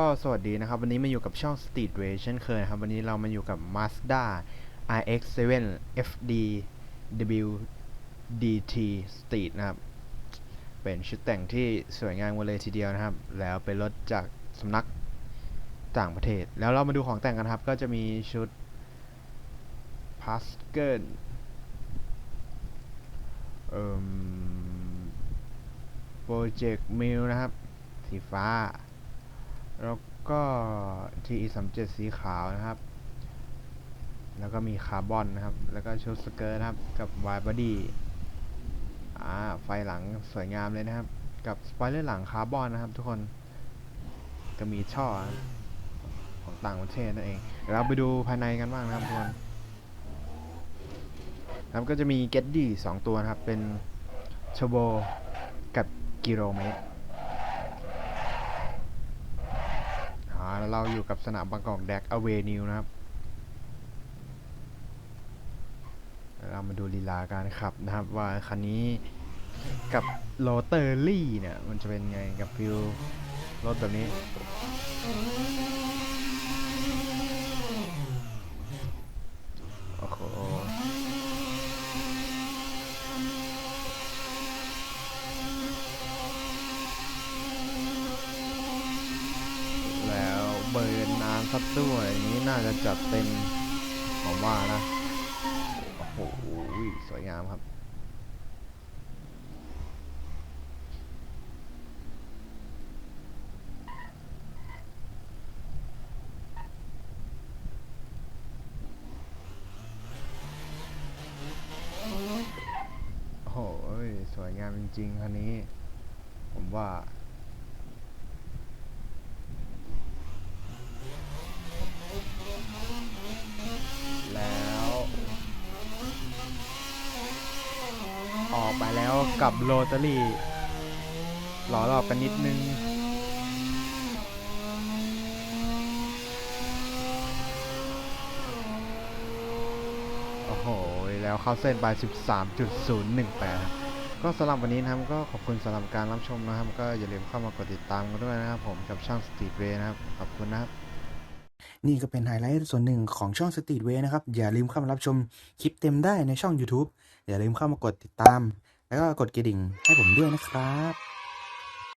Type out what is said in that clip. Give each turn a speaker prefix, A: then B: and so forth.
A: ก็สวัสดีนะครับ วันนี้มาอยู่กับช่อง Street Way เช่นเคยนะครับ วันนี้เรามาอยู่กับ Mazda RX-7 FD WDT Street นะครับ เป็นชุดแต่งที่สวยงามเลยทีเดียวนะครับ แล้วเป็นรถจากสำนักต่างประเทศ แล้วเรามาดูของแต่งกันครับ ก็จะมีชุด p a s k e r เอ่อ Project Mill นะครับ สีฟ้า แล้วก็ TE 3 7สีขาวนะครับ แล้วก็มีคาร์บอนนะครับ แล้วก็ชุดสเกิร์ตนะครับ กับ Y body อ่าไฟหลังสวยงามเลยนะครับ กับสปอยเลอร์หลังคาร์บอนนะครับ ทุกคน ก็มีช่อของต่างประเทศนั่นเอง เราไปดูภายในกันบ้างนะครับทุกคนแล้วก็จะมี g e t d y สองตัวนะครับ เป็น Turbo กับกิโลเมตร อ่าแล้ว เราอยู่กับสนามบางกอกแดกอเวนิวนะครับ เรามาดูลีลาการขับนะครับ ว่าคันนี้กับโรเตอร์ลี่เนี่ย มันจะเป็นไงกับฟิลรถแบบนี้ โอ้โห เบิร์นน้ำซัดด้วยอย่างนี้น่าจะจัดเต็มผมว่านะ โอ้โห สวยงามครับโอ้โหสวยงามจริงๆคันนี้ ผมว่า แล้ว ออก ไปแล้วกับโรตารี่หล่อรอบกันนิดนึง โอ้โห แล้วเข้าเส้นไป 13.018 ก็สำหรับวันนี้นะครับ ก็ขอบคุณสำหรับการรับชมนะครับ ก็อย่าลืมเข้ามากดติดตามกันด้วยนะครับผมกับช่อง Streetway นะครับ ขอบคุณนะครับ
B: นี่ก็เป็นไฮไลท์ส่วนหนึ่งของช่องสตรีทเวนะครับ อย่าลืมเข้ามารับชมคลิปเต็มได้ในช่อง YouTube อย่าลืมเข้ามากดติดตาม แล้วก็กดกระดิ่งให้ผมด้วยนะครับ